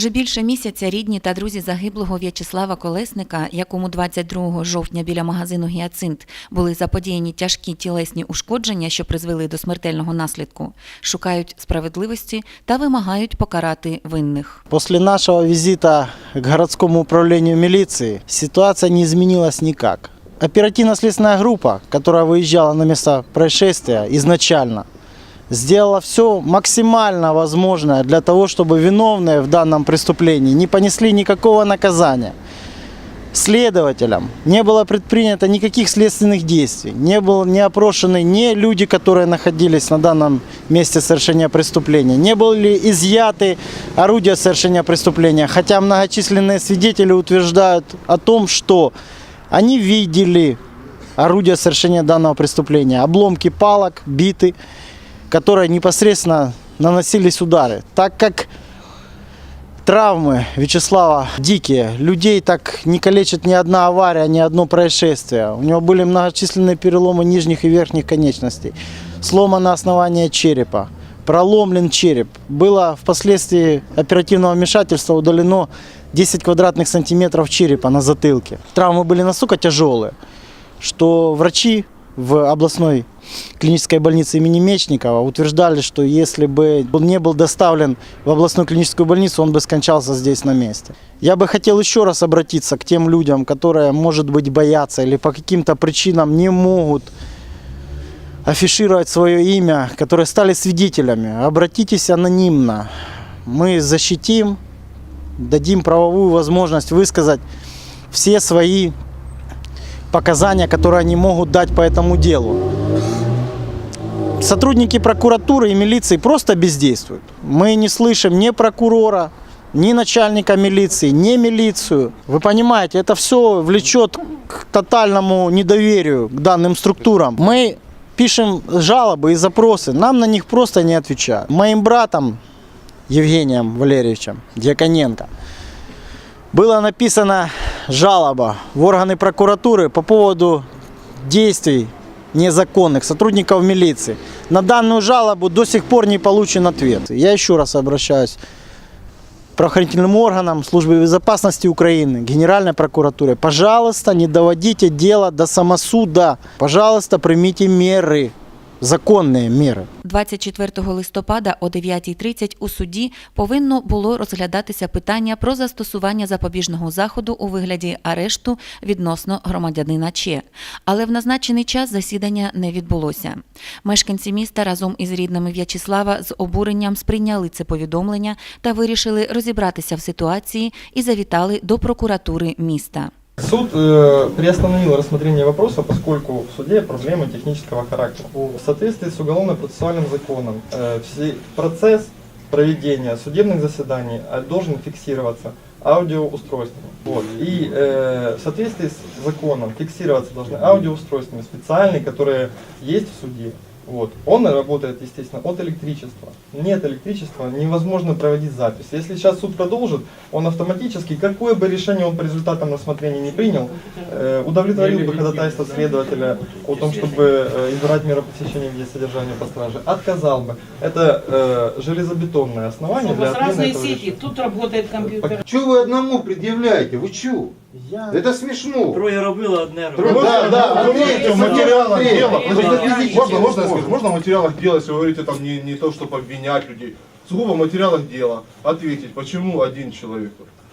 Вже більше місяця рідні та друзі загиблого В'ячеслава Колесника, якому 22 жовтня біля магазину Гіацинт були заподіяні тяжкі тілесні ушкодження, що призвели до смертельного наслідку, шукають справедливості та вимагають покарати винних. После нашего визита к городскому управлению милиции ситуация не изменилась никак. Оперативно-следственная группа, которая выезжала на место происшествия изначально, сделала все максимально возможное для того, чтобы виновные в данном преступлении не понесли никакого наказания. Следователям не было предпринято никаких следственных действий, не были не опрошены ни люди, которые находились на данном месте совершения преступления, не были изъяты орудия совершения преступления, хотя многочисленные свидетели утверждают о том, что они видели орудия совершения данного преступления, обломки палок, биты, которые непосредственно наносились удары. Так как травмы Вячеслава дикие, людей так не калечит ни одна авария, ни одно происшествие. У него были многочисленные переломы нижних и верхних конечностей, сломано основание черепа, проломлен череп. Было впоследствии оперативного вмешательства удалено 10 квадратных сантиметров черепа на затылке. Травмы были настолько тяжелые, что врачи в областной клинической больнице имени Мечникова утверждали, что если бы он не был доставлен в областную клиническую больницу, он бы скончался здесь на месте. Я бы хотел еще раз обратиться к тем людям, которые, может быть, боятся или по каким-то причинам не могут афишировать свое имя, которые стали свидетелями. Обратитесь анонимно. Мы защитим, дадим правовую возможность высказать все свои показания, которые они могут дать по этому делу. Сотрудники прокуратуры и милиции просто бездействуют. Мы не слышим ни прокурора, ни начальника милиции, ни милицию. Вы понимаете, это все влечет к тотальному недоверию к данным структурам. Мы пишем жалобы и запросы, нам на них просто не отвечают. Моим братом Евгением Валерьевичем Дьяконенко была написана жалоба в органы прокуратуры по поводу действий незаконных сотрудников милиции. На данную жалобу до сих пор не получен ответ. Я еще раз обращаюсь к правоохранительным органам Службы безопасности Украины, Генеральной прокуратуре. Пожалуйста, не доводите дело до самосуда. Пожалуйста, примите меры, законные меры. 24 листопада о 9.30 у суді повинно було розглядатися питання про застосування запобіжного заходу у вигляді арешту відносно громадянина Че. Але в назначений час засідання не відбулося. Мешканці міста разом із рідними В'ячеслава з обуренням сприйняли це повідомлення та вирішили розібратися в ситуації і завітали до прокуратури міста. Суд э, приостановил рассмотрение вопроса, поскольку в суде проблемы технического характера. В соответствии с уголовно-процессуальным законом э, процесс проведения судебных заседаний э, должен фиксироваться аудиоустройствами. Вот. И э, в соответствии с законом фиксироваться должны аудиоустройствами специальные, которые есть в суде. Вот. Он работает, естественно, от электричества. Нет электричества, невозможно проводить запись. Если сейчас суд продолжит, он автоматически, какое бы решение он по результатам рассмотрения не принял, э, удовлетворил бы ходатайство следователя о том, чтобы э, избрать меру пресечения в виде содержания по страже, отказал бы. Это э, железобетонное основание У для вас разные сети, решения. тут работает компьютер. Чего вы одному предъявляете? Вы чего? Я... Это смешно. Троє робили, одне робили. Да, да, можете в материалах дела, можно, можно, невозможно. сказать, можно в материалах дела, если вы говорите там не, не то, чтобы обвинять людей, сугубо в материалах дела ответить, почему один человек.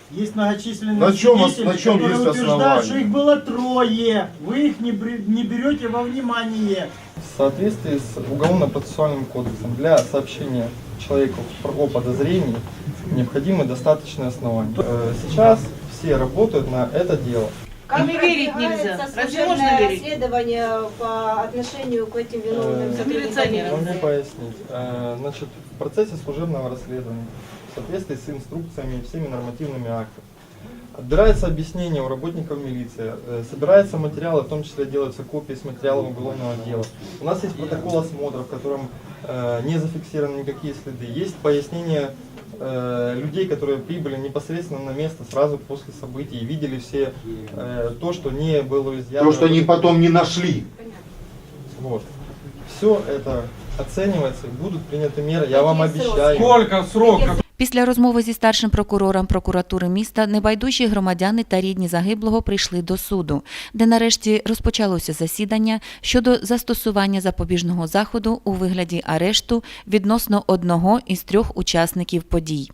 Есть многочисленные На чем- свидетели, на чем которые есть утверждают, основания? что их было трое. Вы их не, бре- не берете во внимание. В соответствии с Уголовно-процессуальным кодексом для сообщения человеку о подозрении необходимы достаточные основания. Э, Сейчас все работают на это дело. Кому верить нельзя? Разве можно служебное верить? расследование по отношению к этим виновным Э, сотрудникам. Могу пояснить. Э, Значит, в процессе служебного расследования в соответствии с инструкциями и всеми нормативными актами отбирается объяснение у работников милиции, э, собираются материалы, в том числе делаются копии с материалов уголовного дела. У нас есть протокол осмотра, в котором э, не зафиксированы никакие следы. Есть пояснение э, людей, которые прибыли непосредственно на место сразу после событий и видели все э, то, что не было изъято. То, что они потом не нашли. Вот. Все это оценивается и будут приняты меры, я вам Какие сроки? обещаю. Сколько сроков? Після розмови зі старшим прокурором прокуратури міста небайдужі громадяни та рідні загиблого прийшли до суду, де нарешті розпочалося засідання щодо застосування запобіжного заходу у вигляді арешту відносно одного із трьох учасників подій.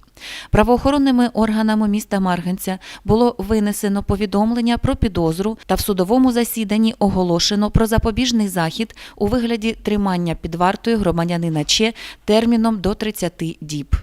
Правоохоронними органами міста Марганця було винесено повідомлення про підозру та в судовому засіданні оголошено про запобіжний захід у вигляді тримання під вартою громадянина Че терміном до 30 діб.